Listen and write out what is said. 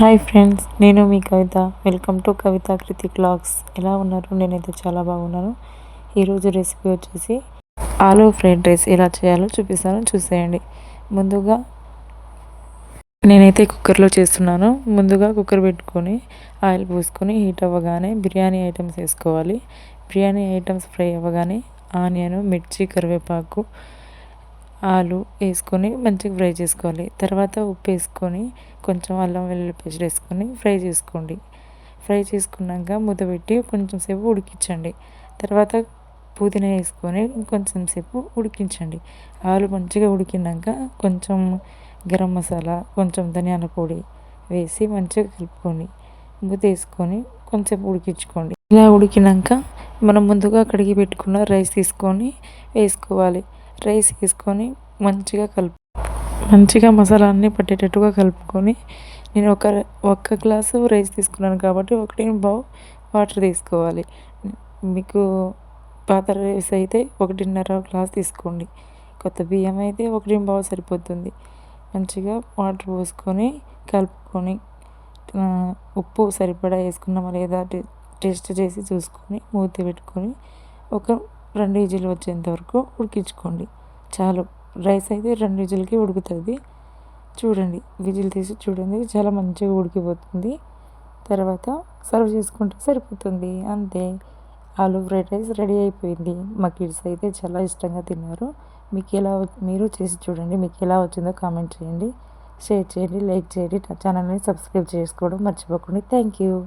Hi friends నేను మీ కవిత. Welcome to కవిత కృతి క్లాగ్స్ ఎలా ఉన్నారు? నేనైతే చాలా బాగున్నాను. ఈరోజు రెసిపీ వచ్చేసి ఆలూ ఫ్రైడ్ రైస్ ఎలా చేయాలో చూపిస్తాను. చూసేయండి. ముందుగా నేనైతే కుక్కర్లో చేస్తున్నాను. ముందుగా కుక్కర్ పెట్టుకొని ఆయిల్ పోసుకొని హీట్ అవ్వగానే బిర్యానీ ఐటమ్స్ వేసుకోవాలి. బిర్యానీ ఐటమ్స్ ఫ్రై అవ్వగానే ఆనియన్ మిర్చి కరివేపాకు ఆలు వేసుకొని మంచిగా ఫ్రై చేసుకోవాలి. తర్వాత ఉప్పు వేసుకొని కొంచెం అల్లం వెల్లుల్లి పేస్ట్ వేసుకొని ఫ్రై చేసుకోండి. ఫ్రై చేసుకున్నాక మూత పెట్టి కొంచెం సేపు ఉడికించండి. తర్వాత పుదీనా వేసుకొని కొంచెం సేపు ఉడికించండి. ఆలు మంచిగా ఉడికినాక కొంచెం గరం మసాలా కొంచెం ధనియాల పొడి వేసి మంచిగా కలుపుకొని మూత వేసుకొని కొంచెం ఉడికించుకోండి. ఇలా ఉడికినాక మనం ముందుగా కడిగి పెట్టుకున్న రైస్ తీసుకొని వేసుకోవాలి. రైస్ వేసుకొని మంచిగా కలుపు మంచిగా మసాలా అన్నీ పట్టేటట్టుగా కలుపుకొని నేను ఒక ఒక్క గ్లాసు రైస్ తీసుకున్నాను కాబట్టి ఒకటి బావు వాటర్ తీసుకోవాలి. మీకు పాత రైస్ అయితే ఒకటిన్నర గ్లాస్ తీసుకోండి. కొత్త బియ్యం అయితే ఒకటి బావు సరిపోతుంది. మంచిగా వాటర్ పోసుకొని కలుపుకొని ఉప్పు సరిపడా వేసుకున్నామా లేదా టేస్ట్ చేసి చూసుకొని మూత పెట్టుకొని ఒక రెండు విజిల్ వచ్చేంత వరకు ఉడికించుకోండి. చాలు. రైస్ అయితే రెండు విజిల్కి ఉడుకుతుంది. చూడండి. విజిల్ తీసి చూడండి. చాలా మంచిగా ఉడికిపోతుంది. తర్వాత సర్వ్ చేసుకుంటే సరిపోతుంది. అంతే. ఆలూ ఫ్రైడ్ రైస్ రెడీ అయిపోయింది. మా కిడ్స్ అయితే చాలా ఇష్టంగా తిన్నారు. మీకు ఎలా మీరు చేసి చూడండి. మీకు ఎలా వచ్చిందో కామెంట్ చేయండి. షేర్ చేయండి. లైక్ చేయండి. ఛానల్ని సబ్స్క్రైబ్ చేసుకోవడం మర్చిపోకండి. Thank you.